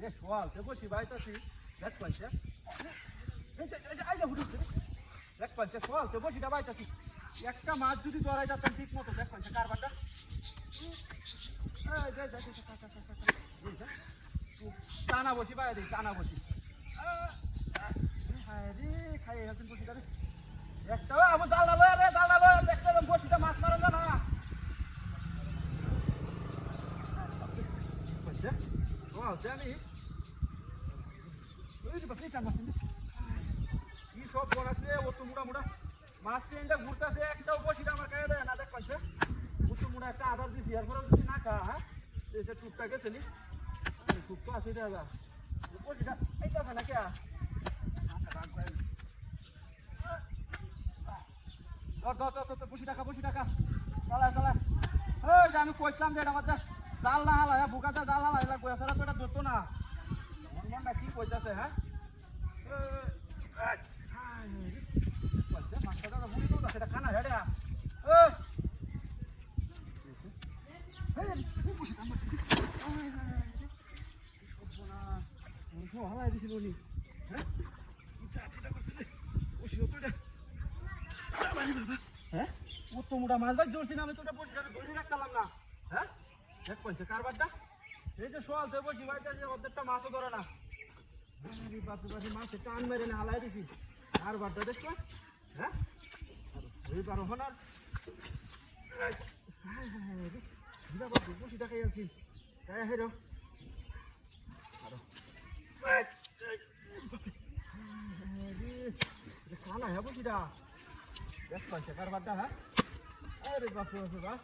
রে সোয়াল তে বসি বাইতাছি দেখ পাইছে। দেখ। পাইছে সোয়াল তে বসিটা বাইতাছি। একটা মাছ যদি ধরাই যেতাম ঠিক মতো দেখ পাইছে কারবারটা টানা বসি বাইরে দিই টানা বসি। হায় রে খাই আছেন বসিটা রে। একটা আবু জালনা লয় রে জালনা লয় দেখতে বসিটা মাছ মারন না Pode Ó, tem ali. ওই যে বাসে টান মাছ কি সব বলাছে ও তো মুড়া মুড়া। মাছ ট্রেনটা ঘুরতেছে একটাও বসিটা আমার কাছে না, দেখ ও তো মুড়া একটা আদার দিছি এরপরে যদি না খা হ্যাঁ? এসে টুকটা গেছে নি? টুক তো আছে দেওয়া বসিটা না কে বসি টাকা বসি টাকা। চালা চালা। আমি কইছিলাম যে এটা আমার জাল না হালা বুকাতে জাল হালা এটা কই আসলে তো এটা ধরতো না মন মনটা কি কইতাছে হ্যাঁ সেটা খানা হেডা হ্যাঁ? হ্যাঁ কত মাছ ভাই না আমি তো ওটা পরিষ্কার ধরে না হ্যাঁ দেখ পঞ্চে কারবারটা এই যে সোয়াল তো বসি ভাই যে অর্ধেকটা মাছও ধরে না মাছে টান মেরে না হালাই দিছি কারবারটা দেখছ হ্যাঁ এই বারো হনার আছি। তাই হেরো খানা হ্যাঁ বসিটা দেখ পাইছে কারবারটা হ্যাঁ। আরে, বাপরে বাপরে, বাপ।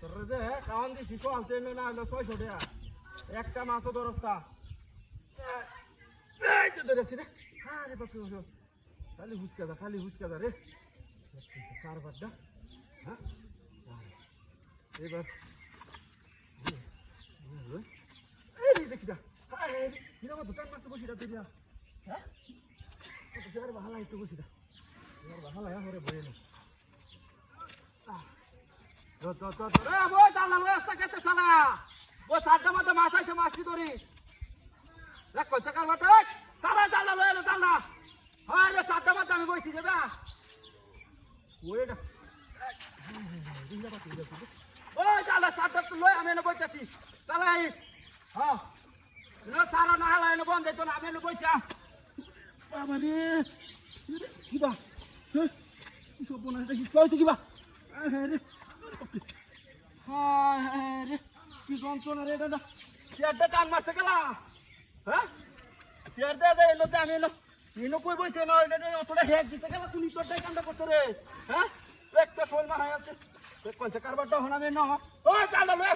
তোর যে কাওয়ান দিছি সোয়াল তেল না হলো ছয়শো টাকা। একটা মাছও দরস্তা ধরেছি রে। আরে খালি হুসকা দা, খালি হুসকা দা রে। হ্যাঁ দেখি দা হ্যাঁ। এবার মধ্যে মাছ মাছ ধরি কইছে বটে সালা দালা লয় দালা হয় রে সাড্ডা মধ্যে আমি বইছি দেবা ওইটা ও দালা সাড্ডা তো লয় আমি এনে বইতাছি দালা এই হ্যাঁ না সারা না হালা এনে বন্ধ তো না আমি এনে বইছা বাবা রে। কিবা সব বোনা দেখি কইছে কিবা হ্যাঁ রে। হায় হায় রে। কি যন্ত্রণা রে এটা চেয়ারটা টান মারছে গেলা? হ্যাঁ? চেয়ার দেয়া যায় এলো আমি এলো। এনো কই বইছে? না, এটা অতটা হেক দিতে গেলা, তুমি তোরটাই কামটা করছ রে। হ্যাঁ? একটা শোল মারা আছে কনছে কারবারটা হনামে না ও চাল রে